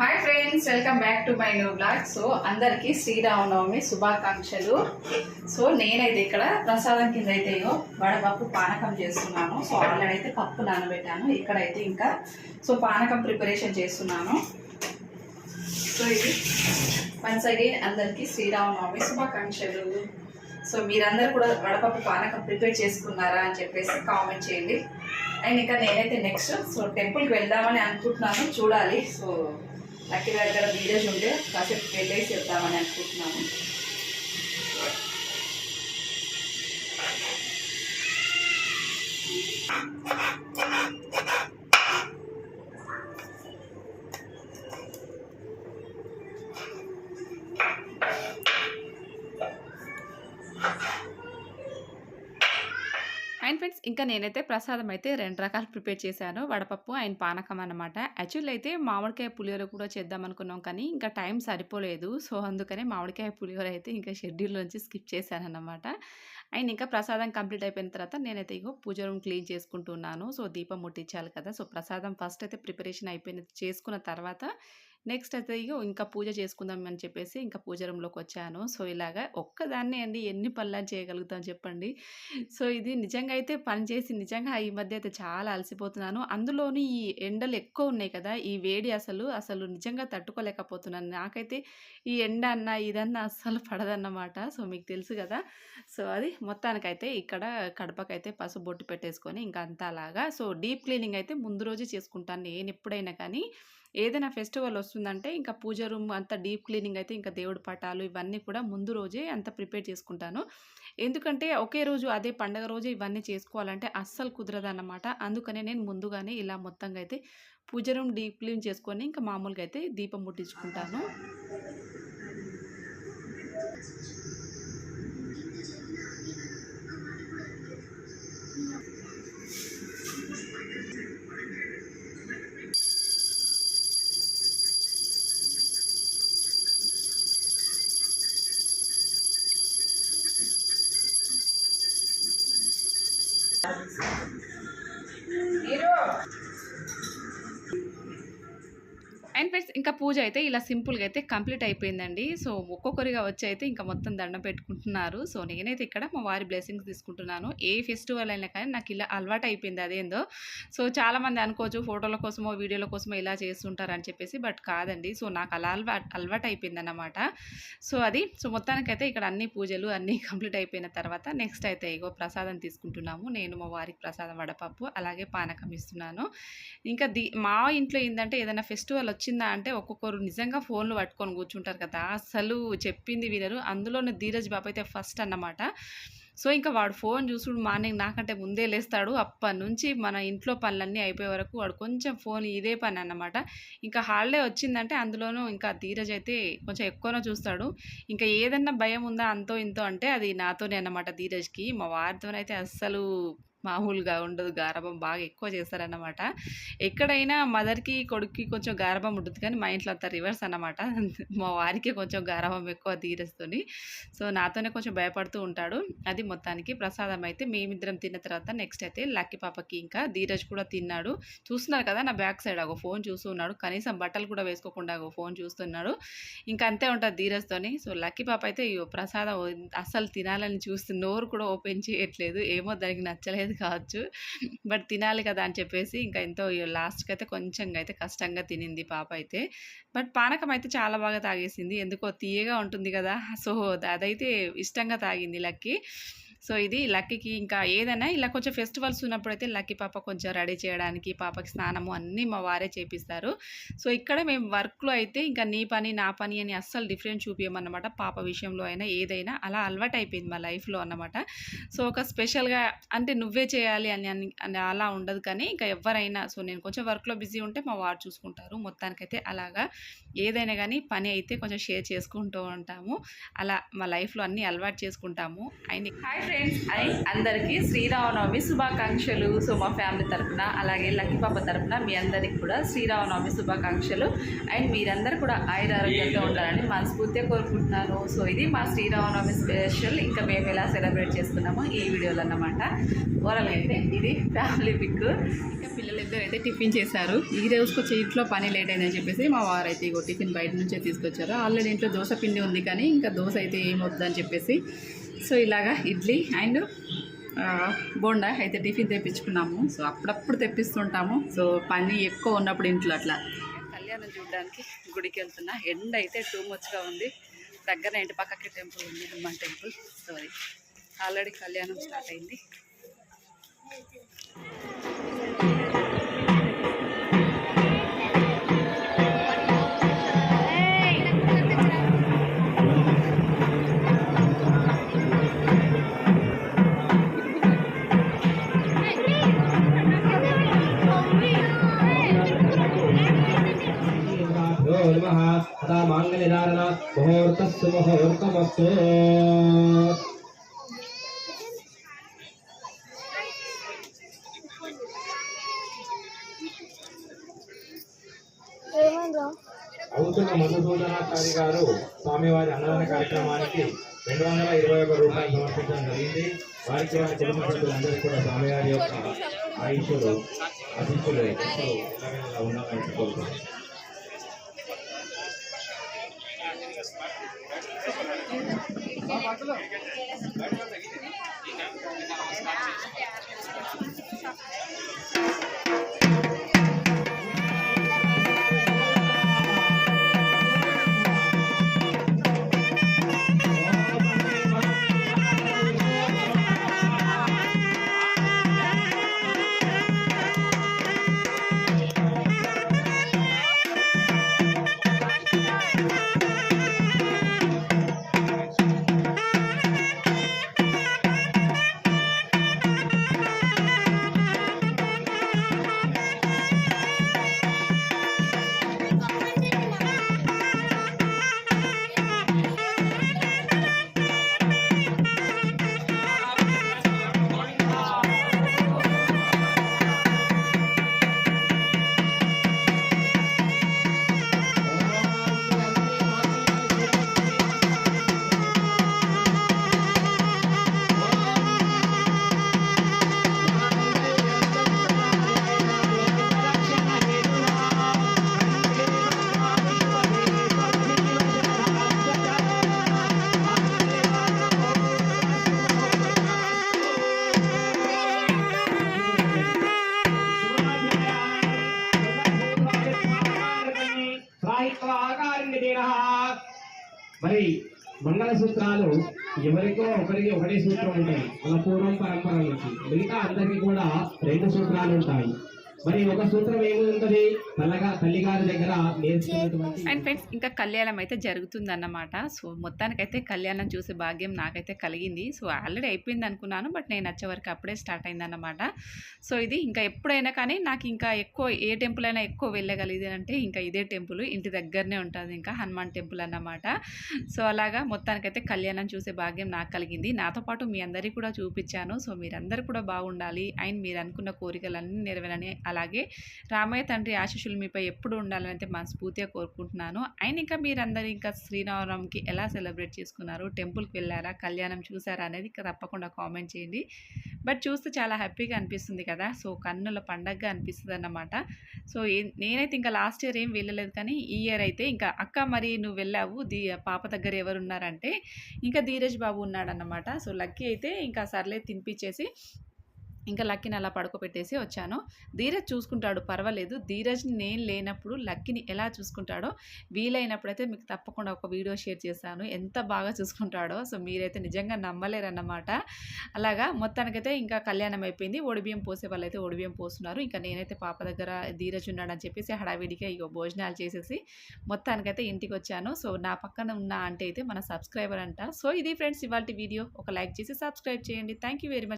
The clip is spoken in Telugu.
Hi friends welcome back to my new blog so అందరికీ శ్రీరామనవమి శుభాకాంక్షలు. సో నేనైతే ఇక్కడ ప్రసాదం కింద అయితే వడపప్పు పానకం చేస్తున్నాను. సో ఆల్రెడీ అయితే పప్పు నానబెట్టాను. ఇక్కడైతే ఇంకా సో పానకం ప్రిపరేషన్ చేస్తున్నాను. సో ఇది వన్స్ అగైన్ అందరికీ శ్రీరామనవమి శుభాకాంక్షలు. సో మీరందరూ కూడా వడపప్పు పానకం ప్రిపేర్ చేసుకున్నారా అని చెప్పేసి కామెంట్ చేయండి అండ్ ఇంకా నేనైతే నెక్స్ట్ సో టెంపుల్కి వెళ్దామని అనుకుంటున్నాను చూడాలి సో లక్కీ దగ్గర వీడియోస్ ఉంటే కాసేపు వెళ్ళేసి వెళ్దామని అనుకుంటున్నాను Thank you. ఇంకా నేనైతే ప్రసాదం అయితే రెండు రకాలు ప్రిపేర్ చేశాను. వడపప్పు అండ్ పానకం అనమాట యాక్చువల్ అయితే మామిడికాయ పులిహోర కూడా చేద్దాం అనుకున్నాం కానీ ఇంకా టైం సరిపోలేదు. సో అందుకనే మామిడికాయ పులిహోర అయితే ఇంకా షెడ్యూల్ నుంచి స్కిప్ చేశాను అనమాట అండ్ ఇంకా ప్రసాదం కంప్లీట్ అయిపోయిన తర్వాత నేనైతే ఇగో పూజ రూమ్ క్లీన్ చేసుకుంటున్నాను. సో దీపం ముట్టించాలి కదా. సో ప్రసాదం ఫస్ట్ అయితే ప్రిపరేషన్ అయిపోయిన చేసుకున్న తర్వాత నెక్స్ట్ అయితే ఇగో ఇంకా పూజ చేసుకుందాం అని చెప్పేసి ఇంకా పూజ రూమ్లోకి వచ్చాను. సో ఇలాగా ఒక్కదాన్నే అండి ఎన్ని పనులు చేయగలుగుతాం చెప్పండి. సో ఇది నిజంగా అయితే పని చేసి నిజంగా ఈ మధ్య అయితే చాలా అలసిపోతున్నాను. అందులోనూ ఈ ఎండలు ఎక్కువ ఉన్నాయి కదా ఈ వేడి అసలు అసలు నిజంగా తట్టుకోలేకపోతున్నాను. నాకైతే ఈ ఎండ అన్న ఇదన్నా అస్సలు పడదన్నమాట. సో మీకు తెలుసు కదా. సో అది మొత్తానికైతే ఇక్కడ కడపకైతే పసుపు బొట్టు పెట్టేసుకొని ఇంకా అంతా అలాగా సో డీప్ క్లీనింగ్ అయితే ముందు రోజే చేసుకుంటాను నేను ఎప్పుడైనా కానీ. ఏదైనా ఫెస్టివల్ వస్తుందంటే ఇంకా పూజ రూమ్ అంతా డీప్ క్లీనింగ్ అయితే ఇంకా దేవుడి పటాలు ఇవన్నీ కూడా ముందు రోజే అంత ప్రిపేర్ చేసుకుంటాను. ఎందుకంటే ఒకే రోజు అదే పండగ రోజు ఇవన్నీ చేసుకోవాలంటే అస్సలు కుదరదన్నమాట. అందుకనే నేను ముందుగానే ఇలా మొత్తంగా అయితే పూజ రూమ్ డీప్ క్లీన్ చేసుకొని ఇంకా మామూలుగా అయితే దీపం ముట్టించుకుంటాను. మీరు అండ్ ఫ్రెండ్స్ ఇంకా పూజ అయితే ఇలా సింపుల్గా అయితే కంప్లీట్ అయిపోయిందండి. సో ఒక్కొక్కరిగా వచ్చి అయితే ఇంకా మొత్తం దండం పెట్టుకుంటున్నారు. సో నేనైతే ఇక్కడ మా వారి బ్లెస్సింగ్స్ తీసుకుంటున్నాను. ఏ ఫెస్టివల్ అయినా కానీ నాకు ఇలా అలవాటు అయిపోయింది అదేందో సో చాలామంది అనుకోవచ్చు ఫోటోల కోసమో వీడియోల కోసమో ఇలా చేస్తుంటారు అని చెప్పేసి బట్ కాదండి. సో నాకు అలా అలవాటు అలవాటు అయిపోయిందన్నమాట. సో అది. సో మొత్తానికైతే ఇక్కడ అన్ని పూజలు అన్నీ కంప్లీట్ అయిపోయిన తర్వాత నెక్స్ట్ అయితే ఇగో ప్రసాదం తీసుకుంటున్నాము. నేను మా వారికి ప్రసాదం వడపప్పు అలాగే పానకం ఇస్తున్నాను. ఇంకా మా ఇంట్లో ఏంటంటే ఏదైనా ఫెస్టివల్ వచ్చింది అంటే ఒక్కొక్కరు నిజంగా ఫోన్లు పట్టుకొని కూర్చుంటారు కదా అసలు చెప్పింది వినరు. అందులోనే ధీరజ్ బాబు అయితే ఫస్ట్ అన్నమాట. సో ఇంకా వాడు ఫోన్ చూసుడు మార్నింగ్ నాకంటే ముందే లేస్తాడు. అప్పటి నుంచి మన ఇంట్లో పనులన్నీ అయిపోయే వరకు వాడు కొంచెం ఫోన్ ఇదే పని అన్నమాట. ఇంకా హాలిడే వచ్చిందంటే అందులోనూ ఇంకా ధీరజ్ అయితే కొంచెం ఎక్కువనో చూస్తాడు. ఇంకా ఏదన్నా భయం ఉందా అంతో ఇంతో అంటే అది నాతోనే అన్నమాట ధీరజ్కి. మా వారితోనైతే అస్సలు మామూలుగా ఉండదు గారభం బాగా ఎక్కువ చేస్తారన్నమాట. ఎక్కడైనా మదర్కి కొడుక్కి కొంచెం గారభం ఉంటుంది కానీ మా ఇంట్లో అంత రివర్స్ అన్నమాట. మా వారికి కొంచెం గారభం ఎక్కువ తీరేస్తుంది సో నాతోనే కొంచెం భయపడుతూ ఉంటాడు. అది మొత్తానికి ప్రసాదం అయితే మేమిద్దరం తిన్న తర్వాత నెక్స్ట్ అయితే లక్కీ పాపకి ఇంకా ధీరజ్ కూడా తిన్నాడు. చూస్తున్నారు కదా నా బ్యాక్ సైడ్ ఒక ఫోన్ చూస్తున్నాడు కనీసం బట్టలు కూడా వేసుకోకుండా ఒక ఫోన్ చూస్తున్నాడు. ఇంకా అంతే ఉంటుంది ధీరజ్తోని సో లక్కీ పాప అయితే ప్రసాదం అస్సలు తినాలని చూస్తే నోరు కూడా ఓపెన్ చేయట్లేదు. ఏమో దానికి నచ్చలేదు. కావచ్చు. బట్ తినాలి కదా అని చెప్పేసి ఇంకా ఎంతో లాస్ట్కి అయితే కొంచెం అయితే కష్టంగా తినింది పాప అయితే. బట్ పానకం అయితే చాలా బాగా తాగేసింది. ఎందుకో తీయగా ఉంటుంది కదా. సో అదైతే ఇష్టంగా తాగింది లక్కీ. సో ఇది లక్కీకి ఇంకా ఏదైనా ఇలా కొంచెం ఫెస్టివల్స్ ఉన్నప్పుడు అయితే లక్కీ పాప కొంచెం రెడీ చేయడానికి పాపకి స్నానము అన్నీ మా వారే చేపిస్తారు. సో ఇక్కడ మేము వర్క్లో అయితే ఇంకా నీ పని నా పని అని అస్సలు డిఫరెంట్ చూపించమన్నమాట పాప విషయంలో అయినా ఏదైనా అలా అలవాటు అయిపోయింది మా లైఫ్లో అన్నమాట. సో ఒక స్పెషల్గా అంటే నువ్వే చేయాలి అని అని- అలా ఉండదు కానీ ఇంకా ఎవరైనా సో నేను కొంచెం వర్క్లో బిజీ ఉంటే మా వారు చూసుకుంటారు. మొత్తానికైతే అలాగా ఏదైనా కానీ పని అయితే కొంచెం షేర్ చేసుకుంటూ ఉంటాము. అలా మా లైఫ్లో అన్నీ అలవాటు చేసుకుంటాము. అండ్ హాయ్ ఫ్రెండ్స్ అండ్ అందరికీ శ్రీరామనవమి శుభాకాంక్షలు. సో మా ఫ్యామిలీ తరఫున అలాగే లక్కీ పాప తరపున మీ అందరికి కూడా శ్రీరామనవమి శుభాకాంక్షలు. అండ్ మీరందరూ కూడా ఆయుర ఆరోగ్యంగా ఉండాలని మనస్ఫూర్తిగా కోరుకుంటున్నాను. సో ఇది మా శ్రీరామనవమి స్పెషల్. ఇంకా మేము ఎలా సెలబ్రేట్ చేసుకున్నామో ఈ వీడియోలో అన్నమాట. ఓవరాల్ అయితే ఇది ఫ్యామిలీ పిక్. ఇంకా పిల్లలిద్దరు అయితే టిఫిన్ చేశారు. ఈ రోజుకి వచ్చే ఇంట్లో పని లేట్ అయిందని చెప్పేసి మా వారు అయితే ఇగో టిఫిన్ బయట నుంచే తీసుకొచ్చారు. ఆల్రెడీ ఇంట్లో దోశ పిండి ఉంది కానీ ఇంకా దోశ అయితే ఏమవుతుందని చెప్పేసి సో ఇలాగా ఇడ్లీ అండ్ బోండా అయితే టిఫిన్ తెప్పించుకున్నాము. సో అప్పుడప్పుడు తెప్పిస్తుంటాము. సో పని ఎక్కువ ఉన్నప్పుడు ఇంట్లో అట్లా. కళ్యాణం చూడడానికి గుడికి వెళ్తున్నా. ఎండ అయితే టూ మచ్గా ఉంది. దగ్గర ఇంటి పక్కకి టెంపుల్ ఉంది హనుమాన్ టెంపుల్. సో అది ఆల్రెడీ కళ్యాణం స్టార్ట్ అయింది. నమస్తే అవుతున్న మధుసూదనాచారి గారు స్వామివారి అన్నదాన కార్యక్రమానికి రెండు వందల ఇరవై ఒక రూపాయలు సమర్పించడం జరిగింది. వారికి వారి కుటుంబ సభ్యులందరూ కూడా స్వామివారి యొక్క ఆయుషులు అతిథులు ఉండాలని కోరుతున్నాను నమస్కారం ఒకరికి ఒకటే సూత్రం ఉంటుంది. మన పూర్వం పరంపర నుంచి మిగతా అందరికీ కూడా రెండు సూత్రాలు ఉంటాయి. మరి ఒక సూత్రం ఏముంటది? తల్లగా తల్లిగారి దగ్గర అండ్ ఫ్రెండ్స్ ఇంకా కళ్యాణం అయితే జరుగుతుందన్నమాట. సో మొత్తానికైతే కళ్యాణం చూసే భాగ్యం నాకైతే కలిగింది. సో ఆల్రెడీ అయిపోయింది అనుకున్నాను బట్ నేను వచ్చే వరకు అప్పుడే స్టార్ట్ అయిందన్నమాట. సో ఇది ఇంకా ఎప్పుడైనా కానీ నాకు ఇంకా ఎక్కువ ఏ టెంపుల్ అయినా ఎక్కువ వెళ్ళగలిగింది అంటే ఇంకా ఇదే టెంపుల్ ఇంటి దగ్గరనే ఉంటుంది ఇంకా హనుమాన్ టెంపుల్ అన్నమాట. సో అలాగా మొత్తానికైతే కళ్యాణం చూసే భాగ్యం నాకు కలిగింది. నాతో పాటు మీ అందరికీ కూడా చూపించాను. సో మీరందరూ కూడా బాగుండాలి. అండ్ మీరు అనుకున్న కోరికలన్నీ నెరవేరని అలాగే రామయ్య తండ్రి ఆశీస్సులు మీపై ఎప్పుడు ఉండాలని అయితే మనస్ఫూర్తిగా కోరుకుంటున్నాను. అండ్ ఇంకా మీరందరూ ఇంకా శ్రీరామనవమికి ఎలా సెలబ్రేట్ చేసుకున్నారు? టెంపుల్కి వెళ్ళారా? కళ్యాణం చూసారా? అనేది ఇంకా తప్పకుండా కామెంట్ చేయండి. బట్ చూస్తే చాలా హ్యాపీగా అనిపిస్తుంది కదా? సో కన్నుల పండగగా అనిపిస్తుంది అన్నమాట. సో నేనైతే ఇంకా లాస్ట్ ఇయర్ ఏం వెళ్ళలేదు కానీ ఈ ఇయర్ అయితే ఇంకా అక్క మరి నువ్వు వెళ్ళావు. దీ పాప దగ్గర ఎవరు ఉన్నారంటే ఇంకా ధీరజ్ బాబు ఉన్నాడన్నమాట. సో లక్కీ అయితే ఇంకా సర్లే తినిపించేసి ఇంకా లక్కీని అలా పడుకోబెట్టేసి వచ్చాను. ధీరజ్ చూసుకుంటాడు పర్వాలేదు. ధీరజ్ని నేను లేనప్పుడు లక్కీని ఎలా చూసుకుంటాడో వీలైనప్పుడైతే మీకు తప్పకుండా ఒక వీడియో షేర్ చేశాను. ఎంత బాగా చూసుకుంటాడో సో మీరైతే నిజంగా నమ్మలేరన్నమాట. అలాగా మొత్తానికైతే ఇంకా కళ్యాణం అయిపోయింది. ఒడిబియ్యం పోసే వాళ్ళైతే ఒడిబియ్యం పోస్తున్నారు. ఇంకా నేనైతే పాప దగ్గర ధీరజ్ ఉన్నాడని చెప్పేసి హడావిడిగా ఇక భోజనాలు చేసేసి మొత్తానికైతే ఇంటికి వచ్చాను సో నా పక్కన ఉన్న అంటే అయితే మన సబ్స్క్రైబర్ అంట. సో ఇది ఫ్రెండ్స్ ఇవాళ వీడియో. ఒక లైక్ చేసి సబ్స్క్రైబ్ చేయండి. Thank you very much.